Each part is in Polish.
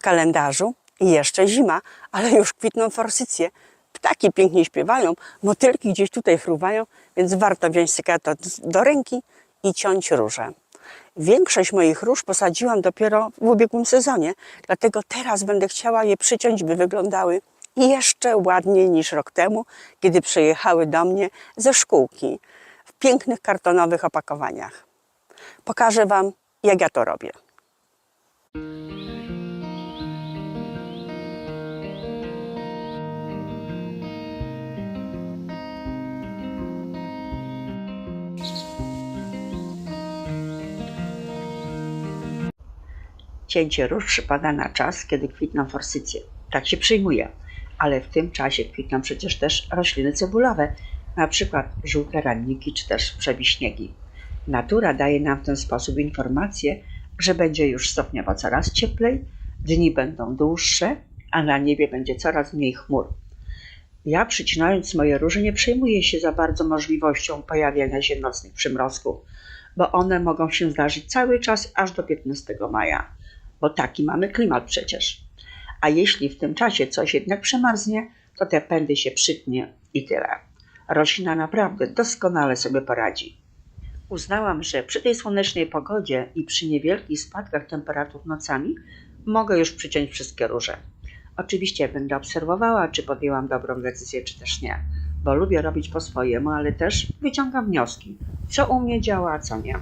w kalendarzu i jeszcze zima, ale już kwitną forsycje. Ptaki pięknie śpiewają, motylki gdzieś tutaj fruwają, więc warto wziąć sekato do ręki i ciąć róże. Większość moich róż posadziłam dopiero w ubiegłym sezonie, dlatego teraz będę chciała je przyciąć, by wyglądały jeszcze ładniej niż rok temu, kiedy przyjechały do mnie ze szkółki w pięknych kartonowych opakowaniach. Pokażę Wam, jak ja to robię. Cięcie róż przypada na czas, kiedy kwitną forsycje. Tak się przyjmuje. Ale w tym czasie kwitną przecież też rośliny cebulowe, na przykład żółte ranniki czy też przewiśniegi. Natura daje nam w ten sposób informację, że będzie już stopniowo coraz cieplej, dni będą dłuższe, a na niebie będzie coraz mniej chmur. Ja przycinając moje róże nie przejmuję się za bardzo możliwością pojawiania się nocnych przymrozków, bo one mogą się zdarzyć cały czas aż do 15 maja, bo taki mamy klimat przecież. A jeśli w tym czasie coś jednak przemarznie, to te pędy się przytnie i tyle. Roślina naprawdę doskonale sobie poradzi. Uznałam, że przy tej słonecznej pogodzie i przy niewielkich spadkach temperatur nocami mogę już przyciąć wszystkie róże. Oczywiście będę obserwowała, czy podjęłam dobrą decyzję, czy też nie, bo lubię robić po swojemu, ale też wyciągam wnioski, co u mnie działa, a co nie.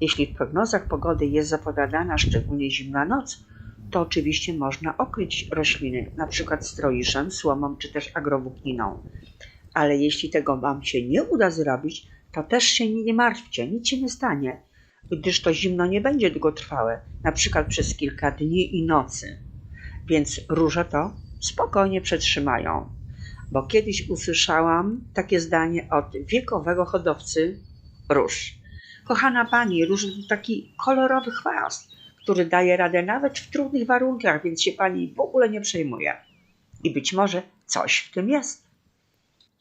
Jeśli w prognozach pogody jest zapowiadana szczególnie zimna noc, to oczywiście można okryć rośliny, przykład stroiszem, słomą czy też agrowłókniną. Ale jeśli tego Wam się nie uda zrobić, to też się nie martwcie, nic się nie stanie, gdyż to zimno nie będzie długotrwałe, przykład przez kilka dni i nocy. Więc róże to spokojnie przetrzymają. Bo kiedyś usłyszałam takie zdanie od wiekowego hodowcy róż. Kochana pani, róż to taki kolorowy chwast, który daje radę nawet w trudnych warunkach, więc się pani w ogóle nie przejmuje. I być może coś w tym jest.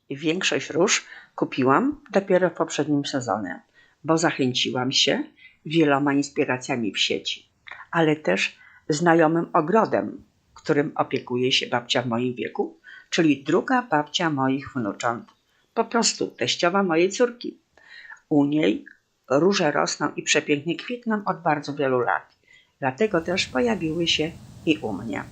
Większość róż kupiłam dopiero w poprzednim sezonie, bo zachęciłam się wieloma inspiracjami w sieci, ale też znajomym ogrodem, którym opiekuje się babcia w moim wieku, czyli druga babcia moich wnucząt. Po prostu teściowa mojej córki. U niej róże rosną i przepięknie kwitną od bardzo wielu lat. Dlatego też pojawiły się i u mnie.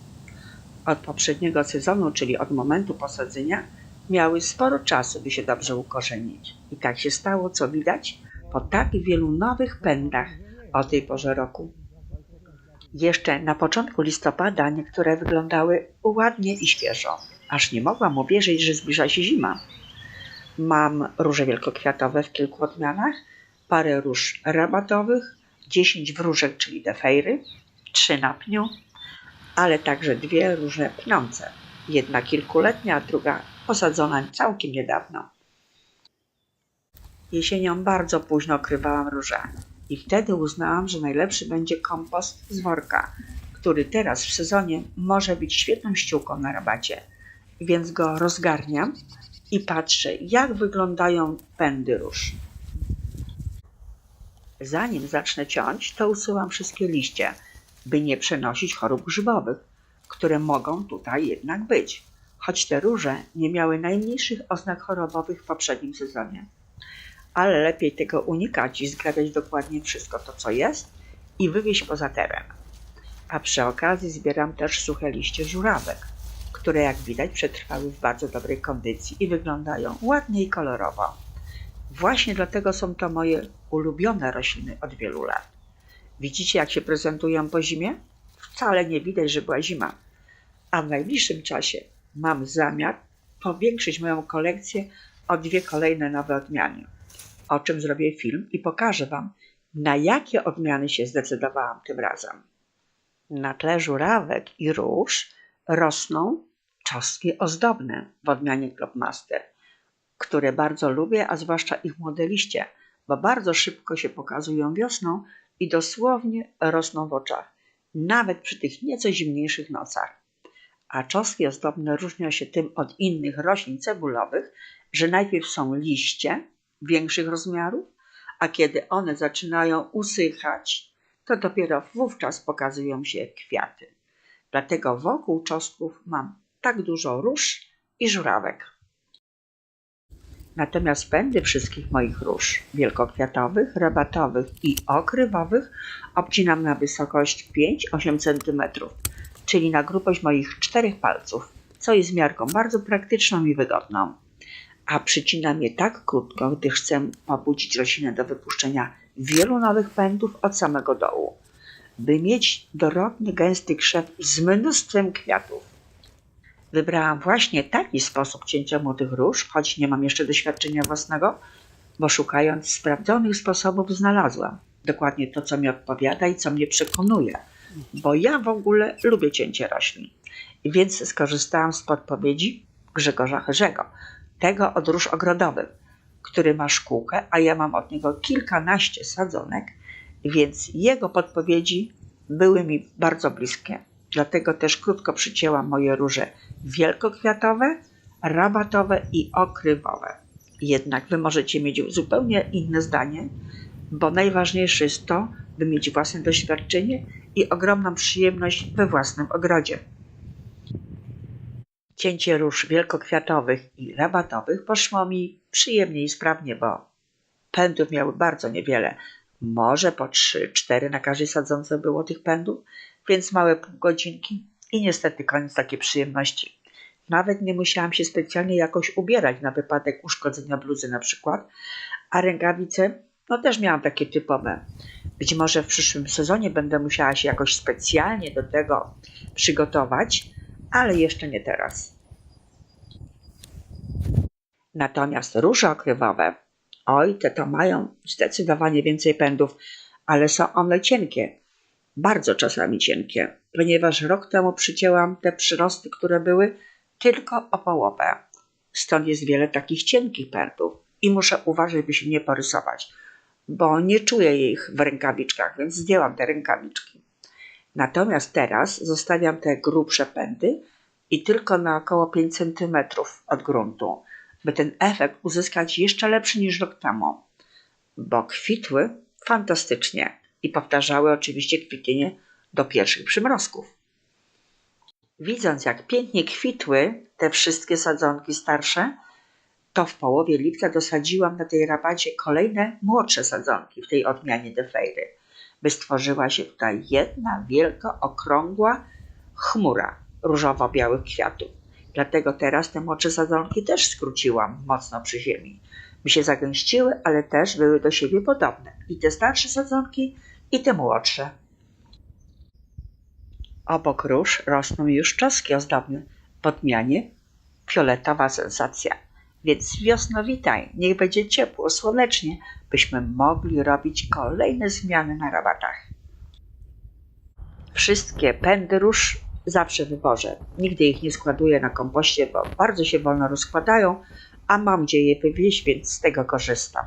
Od poprzedniego sezonu, czyli od momentu posadzenia, miały sporo czasu, by się dobrze ukorzenić. I tak się stało, co widać, po tak wielu nowych pędach o tej porze roku. Jeszcze na początku listopada niektóre wyglądały ładnie i świeżo, aż nie mogłam uwierzyć, że zbliża się zima. Mam róże wielkokwiatowe w kilku odmianach, parę róż rabatowych, 10 wróżek, czyli defejry, trzy na pniu, ale także dwie róże pnące. Jedna kilkuletnia, a druga posadzona całkiem niedawno. Jesienią bardzo późno okrywałam róże i wtedy uznałam, że najlepszy będzie kompost z worka, który teraz w sezonie może być świetną ściółką na rabacie. Więc go rozgarniam i patrzę, jak wyglądają pędy róż. Zanim zacznę ciąć, to usuwam wszystkie liście, by nie przenosić chorób grzybowych, które mogą tutaj jednak być, choć te róże nie miały najmniejszych oznak chorobowych w poprzednim sezonie. Ale lepiej tego unikać i zgrabiać dokładnie wszystko to, co jest i wywieźć poza teren. A przy okazji zbieram też suche liście żurawek, które jak widać przetrwały w bardzo dobrej kondycji i wyglądają ładnie i kolorowo. Właśnie dlatego są to moje ulubione rośliny od wielu lat. Widzicie, jak się prezentują po zimie? Wcale nie widać, że była zima. A w najbliższym czasie mam zamiar powiększyć moją kolekcję o dwie kolejne nowe odmiany, o czym zrobię film i pokażę Wam, na jakie odmiany się zdecydowałam tym razem. Na tle żurawek i róż rosną czosnki ozdobne w odmianie Globmaster – które bardzo lubię, a zwłaszcza ich młode liście, bo bardzo szybko się pokazują wiosną i dosłownie rosną w oczach, nawet przy tych nieco zimniejszych nocach. A czosnki ozdobne różnią się tym od innych roślin cebulowych, że najpierw są liście większych rozmiarów, a kiedy one zaczynają usychać, to dopiero wówczas pokazują się kwiaty. Dlatego wokół czosnków mam tak dużo róż i żurawek. Natomiast pędy wszystkich moich róż, wielkokwiatowych, rabatowych i okrywowych, obcinam na wysokość 5-8 cm, czyli na grubość moich czterech palców, co jest miarką bardzo praktyczną i wygodną. A przycinam je tak krótko, gdy chcę pobudzić roślinę do wypuszczenia wielu nowych pędów od samego dołu, by mieć dorodny, gęsty krzew z mnóstwem kwiatów. Wybrałam właśnie taki sposób cięcia młodych róż, choć nie mam jeszcze doświadczenia własnego, bo szukając sprawdzonych sposobów znalazłam dokładnie to, co mi odpowiada i co mnie przekonuje, bo ja w ogóle lubię cięcie roślin. Więc skorzystałam z podpowiedzi Grzegorza Herzego, tego od róż ogrodowych, który ma szkółkę, a ja mam od niego kilkanaście sadzonek, więc jego podpowiedzi były mi bardzo bliskie. Dlatego też krótko przycięłam moje róże wielkokwiatowe, rabatowe i okrywowe. Jednak wy możecie mieć zupełnie inne zdanie, bo najważniejsze jest to, by mieć własne doświadczenie i ogromną przyjemność we własnym ogrodzie. Cięcie róż wielkokwiatowych i rabatowych poszło mi przyjemnie i sprawnie, bo pędów miały bardzo niewiele. Może po 3-4 na każdej sadzonce było tych pędów, więc małe pół godzinki i niestety koniec takiej przyjemności. Nawet nie musiałam się specjalnie jakoś ubierać na wypadek uszkodzenia bluzy na przykład, a rękawice no też miałam takie typowe. Być może w przyszłym sezonie będę musiała się jakoś specjalnie do tego przygotować, ale jeszcze nie teraz. Natomiast róże okrywowe, oj, te to mają zdecydowanie więcej pędów, ale są one cienkie, bardzo czasami cienkie, ponieważ rok temu przycięłam te przyrosty, które były tylko o połowę. Stąd jest wiele takich cienkich pędów i muszę uważać, by się nie porysować, bo nie czuję ich w rękawiczkach, więc zdjęłam te rękawiczki. Natomiast teraz zostawiam te grubsze pędy i tylko na około 5 cm od gruntu, by ten efekt uzyskać jeszcze lepszy niż rok temu, bo kwitły fantastycznie i powtarzały oczywiście kwitnienie do pierwszych przymrozków. Widząc, jak pięknie kwitły te wszystkie sadzonki starsze, to w połowie lipca dosadziłam na tej rabacie kolejne młodsze sadzonki w tej odmianie defejry, by stworzyła się tutaj jedna wielka, okrągła chmura różowo-białych kwiatów. Dlatego teraz te młodsze sadzonki też skróciłam mocno przy ziemi, by się zagęściły, ale też były do siebie podobne. I te starsze sadzonki, i te młodsze. Obok róż rosną już czoski ozdobne w odmianie fioletowa sensacja. Więc wiosno witaj, niech będzie ciepło, słonecznie, byśmy mogli robić kolejne zmiany na rabatach. Wszystkie pędy róż zawsze wywożę. Nigdy ich nie składuję na kompoście, bo bardzo się wolno rozkładają, a mam gdzie je wywieźć, więc z tego korzystam.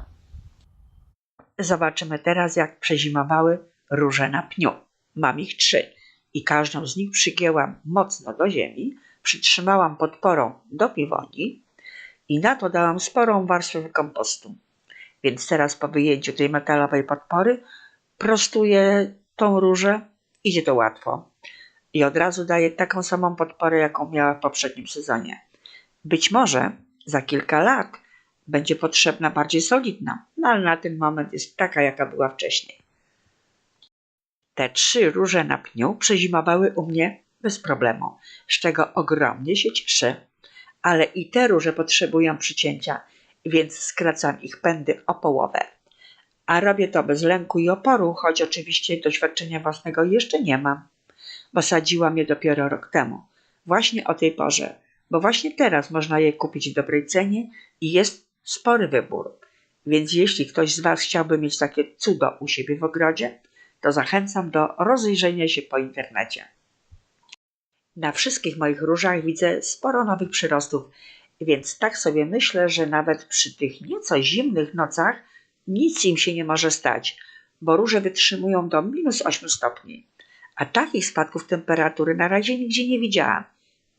Zobaczymy teraz, jak przezimowały róże na pniu. Mam ich trzy i każdą z nich przygięłam mocno do ziemi, przytrzymałam podporą do piwoni i na to dałam sporą warstwę kompostu. Więc teraz po wyjęciu tej metalowej podpory prostuję tą różę, idzie to łatwo. I od razu daję taką samą podporę, jaką miała w poprzednim sezonie. Być może za kilka lat będzie potrzebna bardziej solidna, no ale na ten moment jest taka, jaka była wcześniej. Te trzy róże na pniu przezimowały u mnie bez problemu, z czego ogromnie się cieszę. Ale i te róże potrzebują przycięcia, więc skracam ich pędy o połowę. A robię to bez lęku i oporu, choć oczywiście doświadczenia własnego jeszcze nie mam, bo sadziłam je dopiero rok temu, właśnie o tej porze, bo właśnie teraz można je kupić w dobrej cenie i jest spory wybór. Więc jeśli ktoś z Was chciałby mieć takie cudo u siebie w ogrodzie, to zachęcam do rozejrzenia się po internecie. Na wszystkich moich różach widzę sporo nowych przyrostów, więc tak sobie myślę, że nawet przy tych nieco zimnych nocach nic im się nie może stać, bo róże wytrzymują do minus 8 stopni. A takich spadków temperatury na razie nigdzie nie widziałam,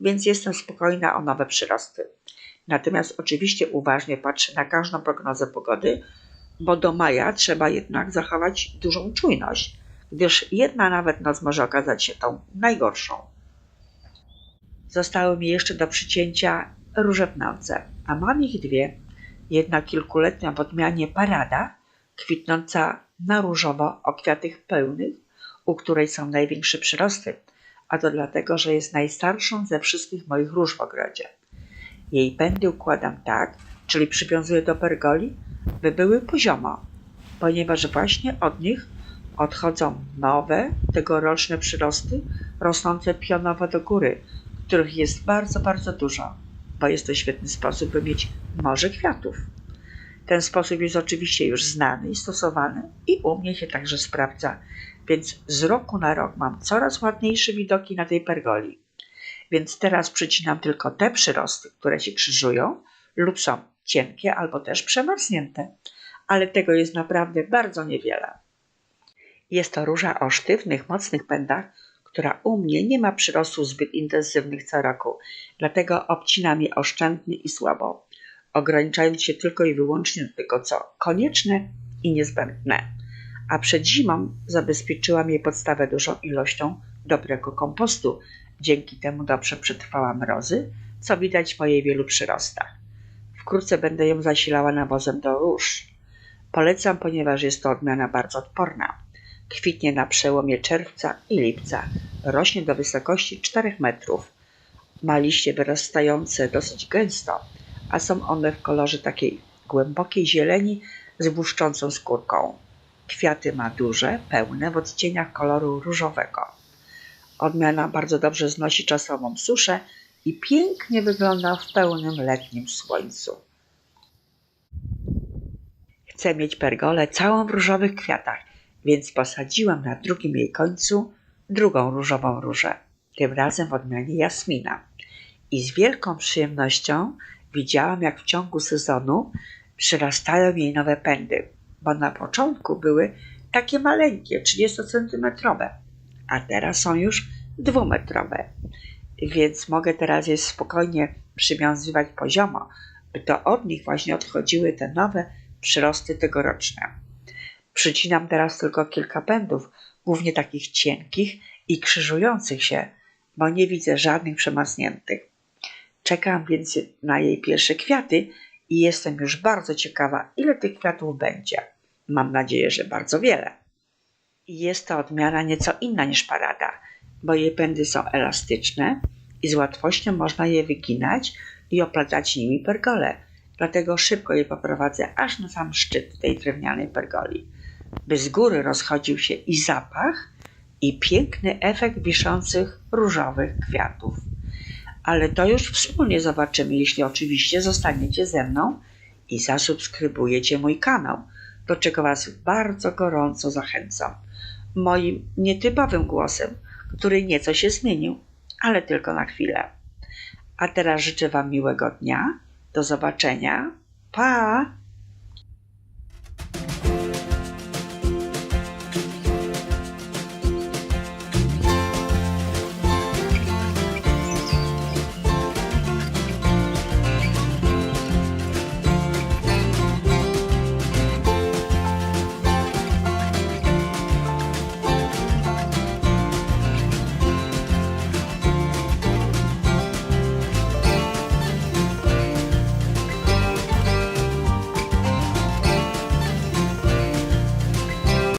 więc jestem spokojna o nowe przyrosty. Natomiast oczywiście uważnie patrzę na każdą prognozę pogody, bo do maja trzeba jednak zachować dużą czujność, gdyż jedna nawet noc może okazać się tą najgorszą. Zostały mi jeszcze do przycięcia róże w noce, a mam ich dwie. Jedna kilkuletnia w odmianie parada, kwitnąca na różowo o kwiatach pełnych, u której są największe przyrosty, a to dlatego, że jest najstarszą ze wszystkich moich róż w ogrodzie. Jej pędy układam tak, czyli przywiązuję do pergoli, by były poziomo, ponieważ właśnie od nich odchodzą nowe, tegoroczne przyrosty, rosnące pionowo do góry, których jest bardzo, bardzo dużo, bo jest to świetny sposób, by mieć morze kwiatów. Ten sposób jest oczywiście już znany i stosowany i u mnie się także sprawdza, więc z roku na rok mam coraz ładniejsze widoki na tej pergoli. Więc teraz przycinam tylko te przyrosty, które się krzyżują lub są cienkie albo też przemarznięte, ale tego jest naprawdę bardzo niewiele. Jest to róża o sztywnych, mocnych pędach, która u mnie nie ma przyrostów zbyt intensywnych co roku, dlatego obcinam je oszczędnie i słabo, ograniczając się tylko i wyłącznie do tego, co konieczne i niezbędne. A przed zimą zabezpieczyłam jej podstawę dużą ilością dobrego kompostu. Dzięki temu dobrze przetrwała mrozy, co widać po jej wielu przyrostach. Wkrótce będę ją zasilała nawozem do róż. Polecam, ponieważ jest to odmiana bardzo odporna. Kwitnie na przełomie czerwca i lipca. Rośnie do wysokości 4 metrów. Ma liście wyrastające dosyć gęsto, a są one w kolorze takiej głębokiej zieleni z błyszczącą skórką. Kwiaty ma duże, pełne w odcieniach koloru różowego. Odmiana bardzo dobrze znosi czasową suszę i pięknie wygląda w pełnym letnim słońcu. Chcę mieć pergolę całą w różowych kwiatach, więc posadziłam na drugim jej końcu drugą różową różę, tym razem w odmianie jasmina. I z wielką przyjemnością widziałam, jak w ciągu sezonu przyrastają jej nowe pędy, bo na początku były takie maleńkie, 30-centymetrowe, a teraz są już dwumetrowe. Więc mogę teraz je spokojnie przywiązywać poziomo, by to od nich właśnie odchodziły te nowe przyrosty tegoroczne. Przycinam teraz tylko kilka pędów, głównie takich cienkich i krzyżujących się, bo nie widzę żadnych przemarzniętych. Czekam więc na jej pierwsze kwiaty i jestem już bardzo ciekawa, ile tych kwiatów będzie. Mam nadzieję, że bardzo wiele. Jest to odmiana nieco inna niż parada, bo jej pędy są elastyczne i z łatwością można je wyginać i oplatać nimi pergole. Dlatego szybko je poprowadzę aż na sam szczyt tej drewnianej pergoli, by z góry rozchodził się i zapach, i piękny efekt wiszących różowych kwiatów. Ale to już wspólnie zobaczymy, jeśli oczywiście zostaniecie ze mną i zasubskrybujecie mój kanał, do czego Was bardzo gorąco zachęcam. Moim nietypowym głosem, który nieco się zmienił, ale tylko na chwilę. A teraz życzę Wam miłego dnia. Do zobaczenia. Pa!